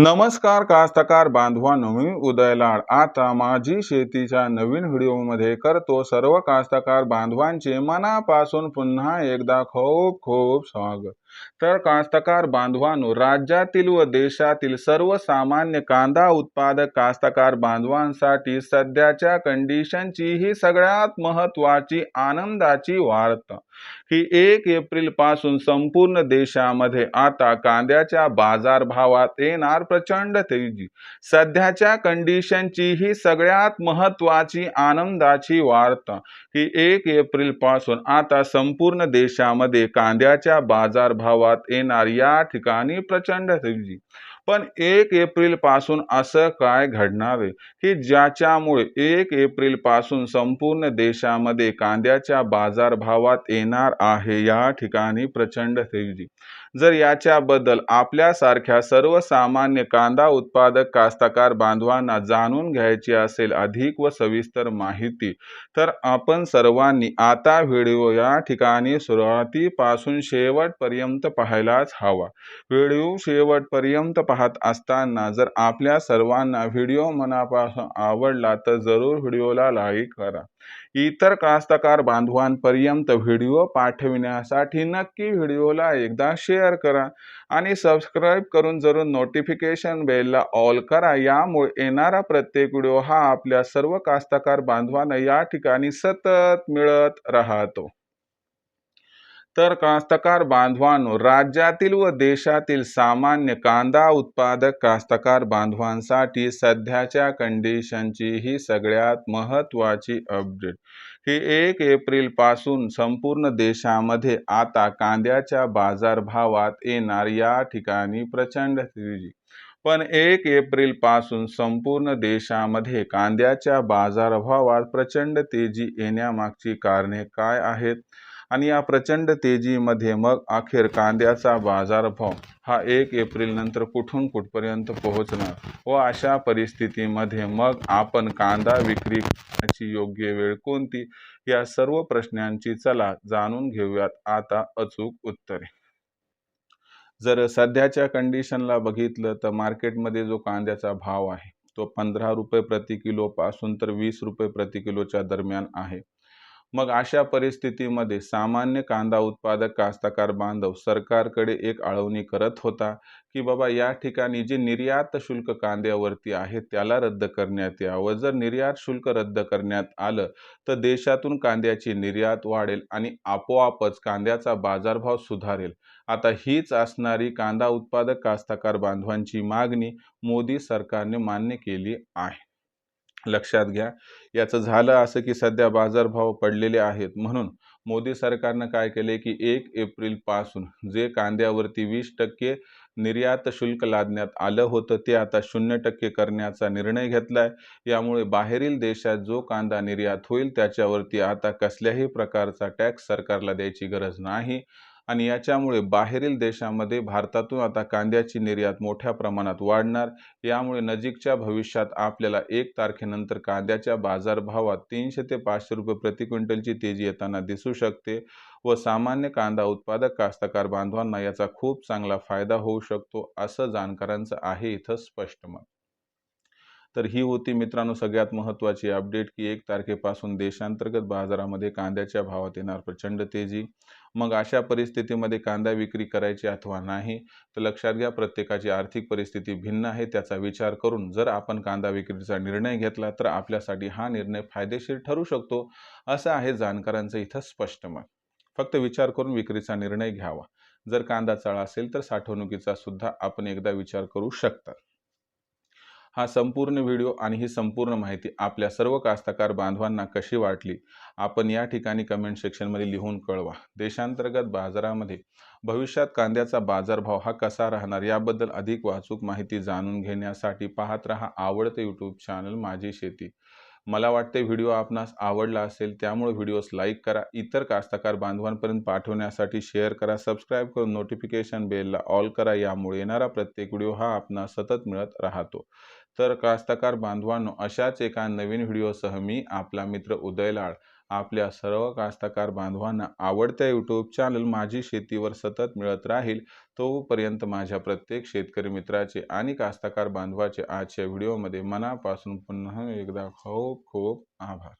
नमस्कार कास्तकार बांधवांनो मी उदयलाड आता माझी शेतीच्या नवीन व्हिडिओमध्ये करतो सर्व कास्तकार बांधवांचे मनापासून पुन्हा एकदा खूप खूप स्वागत. तर कास्तकार बांधवांनो राज्यातील व देशातील सर्वसामान्य कांदा उत्पादक कास्तकार बांधवांसाठी सध्याच्या कंडिशनची ही सगळ्यात महत्त्वाची आनंदाची वार्ता. ही एक एप्रिलपासून संपूर्ण देशामध्ये आता कांद्याच्या बाजारभावात येणार प्रचंड तेजी. सध्याच्या कंडिशनची ही सगळ्यात महत्त्वाची आनंदाची वार्ता. ही एक एप्रिलपासून आता संपूर्ण देशामध्ये कांद्याच्या बाजार प्रभावात येणार या ठिकाणी प्रचंड थंडी पण एक एप्रिलपासून असं काय घडणार आहे? की ज्याच्यामुळे एक एप्रिलपासून संपूर्ण देशामध्ये कांद्याच्या बाजारभावात येणार आहे या ठिकाणी प्रचंड तेजी जर याच्याबद्दल आपल्यासारख्या सर्वसामान्य कांदा उत्पादक कास्तकार बांधवांना जाणून घ्यायची असेल अधिक व सविस्तर माहिती तर आपण सर्वांनी आता व्हिडिओ या ठिकाणी सुरुवातीपासून शेवटपर्यंत पाहायलाच हवा. व्हिडिओ शेवटपर्यंत पाहत असताना जर आपल्या सर्वांना व्हिडिओ मनापासून आवडला तर जरूर व्हिडिओला लाईक करा. इतर कास्तकार बांधवांपर्यंत व्हिडिओ पाठविण्यासाठी नक्की व्हिडिओला एकदा शेअर करा आणि सबस्क्राईब करून जरूर नोटिफिकेशन बेलला ऑल करा. यामुळे येणारा प्रत्येक व्हिडिओ हा आपल्या सर्व कास्तकार बांधवांना या ठिकाणी सतत मिळत राहतो. तर कास्तकार बांधवांनो राज्यातील व देशातील सामान्य कांदा उत्पादक कास्तकार बांधवांसाठी सध्याच्या कंडिशनची ही सगळ्यात महत्त्वाची अपडेट ही एक एप्रिलपासून संपूर्ण देशामध्ये आता कांद्याच्या बाजारभावात येणार या ठिकाणी प्रचंड तेजी. पण एक एप्रिलपासून संपूर्ण देशामध्ये कांद्याच्या बाजारभावात प्रचंड तेजी येण्यामागची कारणे काय आहेत? आणि या प्रचंड तेजीमध्ये मग अखेर कांद्याचा बाजारभाव हा एक एप्रिल नंतर कुठून कुठपर्यंत पोहोचणार? व अशा परिस्थितीमध्ये मग आपण कांदा विक्री करण्याची योग्य वेळ कोणती? या सर्व प्रश्नांची चला जाणून घेऊयात. आता अचूक उत्तरे. जर सध्याच्या कंडिशनला बघितलं तर मार्केटमध्ये जो कांद्याचा भाव आहे तो पंधरा रुपये प्रति किलो पासून तर वीस रुपये प्रति किलोच्या दरम्यान आहे. मग अशा परिस्थितीमध्ये सामान्य कांदा उत्पादक कास्तकार बांधव सरकारकडे एक आळवणी करत होता की बाबा या ठिकाणी जे निर्यात शुल्क कांद्यावरती आहे त्याला रद्द करण्यात यावं. जर निर्यात शुल्क रद्द करण्यात आलं तर देशातून कांद्याची निर्यात वाढेल आणि आपोआपच कांद्याचा बाजारभाव सुधारेल. आता हीच असणारी कांदा उत्पादक कास्तकार बांधवांची मागणी मोदी सरकारने मान्य केली आहे. लक्षात घ्या. याचं झालं असं की सध्या बाजारभाव पडलेले आहेत. म्हणून मोदी सरकारनं काय केले की एक एप्रिलपासून जे कांद्यावरती वीस टक्के निर्यात शुल्क लादण्यात आलं होतं ते आता शून्य टक्के करण्याचा निर्णय घेतला आहे यामुळे बाहेरील देशात जो कांदा निर्यात होईल त्याच्यावरती आता कसल्याही प्रकारचा टॅक्स सरकारला द्यायची गरज नाही. आणि याच्यामुळे बाहेरील देशामध्ये भारतातून आता कांद्याची निर्यात मोठ्या प्रमाणात वाढणार. यामुळे नजीकच्या भविष्यात आपल्याला एक तारखेनंतर कांद्याच्या बाजारभावात तीनशे ते पाचशे रुपये प्रति क्विंटलची तेजी येताना दिसू शकते व सामान्य कांदा उत्पादक कास्तकार बांधवांना याचा खूप चांगला फायदा होऊ शकतो असं जाणकारांचं आहे इथं स्पष्ट मत. तर ही होती मित्रांनो सगळ्यात महत्त्वाची अपडेट की एक तारखेपासून देशांतर्गत बाजारामध्ये कांद्याच्या भावात येणार प्रचंड तेजी. मग अशा परिस्थितीमध्ये कांदा विक्री करायची अथवा नाही तर लक्षात घ्या प्रत्येकाची आर्थिक परिस्थिती भिन्न आहे त्याचा विचार करून जर आपण कांदा विक्रीचा निर्णय घेतला तर आपल्यासाठी हा निर्णय फायदेशीर ठरू शकतो असं आहे जाणकारांचं इथं स्पष्ट मत. फक्त विचार करून विक्रीचा निर्णय घ्यावा. जर कांदा चळा असेल तर साठवणुकीचा सुद्धा आपण एकदा विचार करू शकता. हा संपूर्ण व्हिडिओ आणि ही संपूर्ण माहिती आपल्या सर्व कास्तकार बांधवांना कशी वाटली आपण या ठिकाणी कमेंट सेक्शनमध्ये लिहून कळवा. देशांतर्गत बाजारामध्ये भविष्यात कांद्याचा बाजारभाव हा कसा राहणार याबद्दल अधिक वाहतूक माहिती जाणून घेण्यासाठी पाहत रहा आवडते यूट्यूब चॅनल माझी शेती. मला वाटते व्हिडिओ आपणास आवडला असेल त्यामुळे व्हिडिओस लाईक करा. इतर कास्तकार बांधवांपर्यंत पाठवण्यासाठी शेअर करा. सबस्क्राईब करून नोटिफिकेशन बेलला ऑल करा. यामुळे येणारा प्रत्येक व्हिडिओ हा आपणास सतत मिळत राहतो. तर कास्तकार बांधवांनो अशाच एका नवीन व्हिडिओसह मी आपला मित्र उदय लाड आपल्या सर्व कास्तकार बांधवांना आवडत्या यूट्यूब चॅनल माझी शेतीवर सतत मिळत राहील तोपर्यंत माझ्या प्रत्येक शेतकरी मित्राचे आणि कास्तकार बांधवाचे आजच्या व्हिडिओमध्ये मनापासून पुन्हा एकदा खूप खूप आभार.